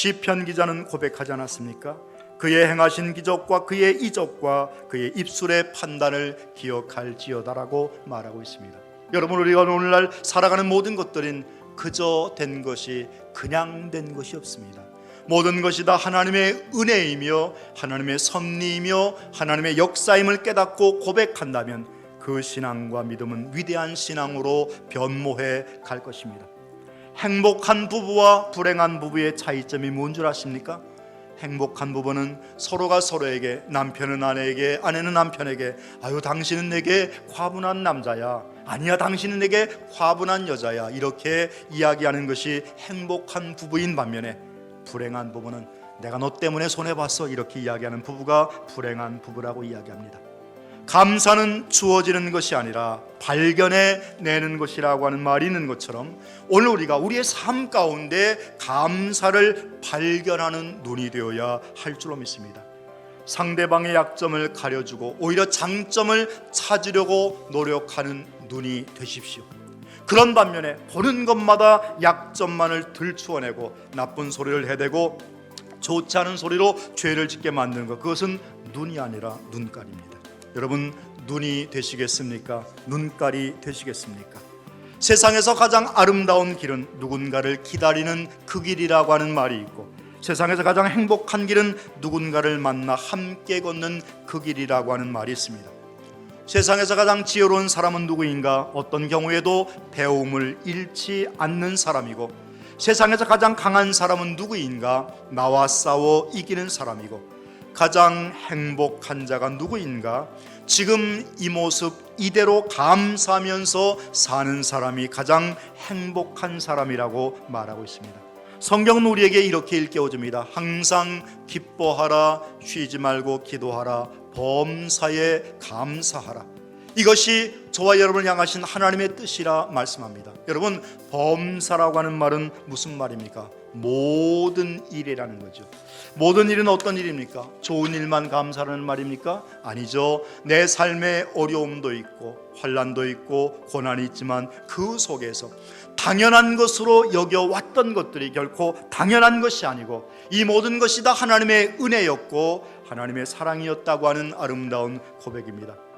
시편 기자는 고백하지 않았습니까? 그의 행하신 기적과 그의 이적과 그의 입술의 판단을 기억할지어다라고 말하고 있습니다. 여러분 우리가 오늘날 살아가는 모든 것들은 그저 된 것이 그냥 된 것이 없습니다. 모든 것이 다 하나님의 은혜이며 하나님의 섭리이며 하나님의 역사임을 깨닫고 고백한다면 그 신앙과 믿음은 위대한 신앙으로 변모해 갈 것입니다. 행복한 부부와 불행한 부부의 차이점이 뭔 줄 아십니까? 행복한 부부는 서로가 서로에게 남편은 아내에게 아내는 남편에게 아유 당신은 내게 과분한 남자야 아니야 당신은 내게 과분한 여자야 이렇게 이야기하는 것이 행복한 부부인 반면에 불행한 부부는 내가 너 때문에 손해 봤어 이렇게 이야기하는 부부가 불행한 부부라고 이야기합니다. 감사는 주어지는 것이 아니라 발견해 내는 것이라고 하는 말이 있는 것처럼 오늘 우리가 우리의 삶 가운데 감사를 발견하는 눈이 되어야 할 줄로 믿습니다. 상대방의 약점을 가려주고 오히려 장점을 찾으려고 노력하는 눈이 되십시오. 그런 반면에 보는 것마다 약점만을 들추어내고 나쁜 소리를 해대고 좋지 않은 소리로 죄를 짓게 만드는 것 그것은 눈이 아니라 눈깔입니다. 여러분 눈이 되시겠습니까? 눈깔이 되시겠습니까? 세상에서 가장 아름다운 길은 누군가를 기다리는 그 길이라고 하는 말이 있고 세상에서 가장 행복한 길은 누군가를 만나 함께 걷는 그 길이라고 하는 말이 있습니다. 세상에서 가장 지혜로운 사람은 누구인가? 어떤 경우에도 배움을 잃지 않는 사람이고 세상에서 가장 강한 사람은 누구인가? 나와 싸워 이기는 사람이고 가장 행복한 자가 누구인가? 지금 이 모습 이대로 감사하면서 사는 사람이 가장 행복한 사람이라고 말하고 있습니다. 성경은 우리에게 이렇게 일깨워줍니다. 항상 기뻐하라, 쉬지 말고 기도하라, 범사에 감사하라. 이것이 저와 여러분을 향하신 하나님의 뜻이라 말씀합니다. 여러분, 범사라고 하는 말은 무슨 말입니까? 모든 일이라는 거죠. 모든 일은 어떤 일입니까? 좋은 일만 감사하는 말입니까? 아니죠. 내 삶에 어려움도 있고 환란도 있고 고난이 있지만 그 속에서 당연한 것으로 여겨 왔던 것들이 결코 당연한 것이 아니고 이 모든 것이 다 하나님의 은혜였고 하나님의 사랑이었다고 하는 아름다운 고백입니다.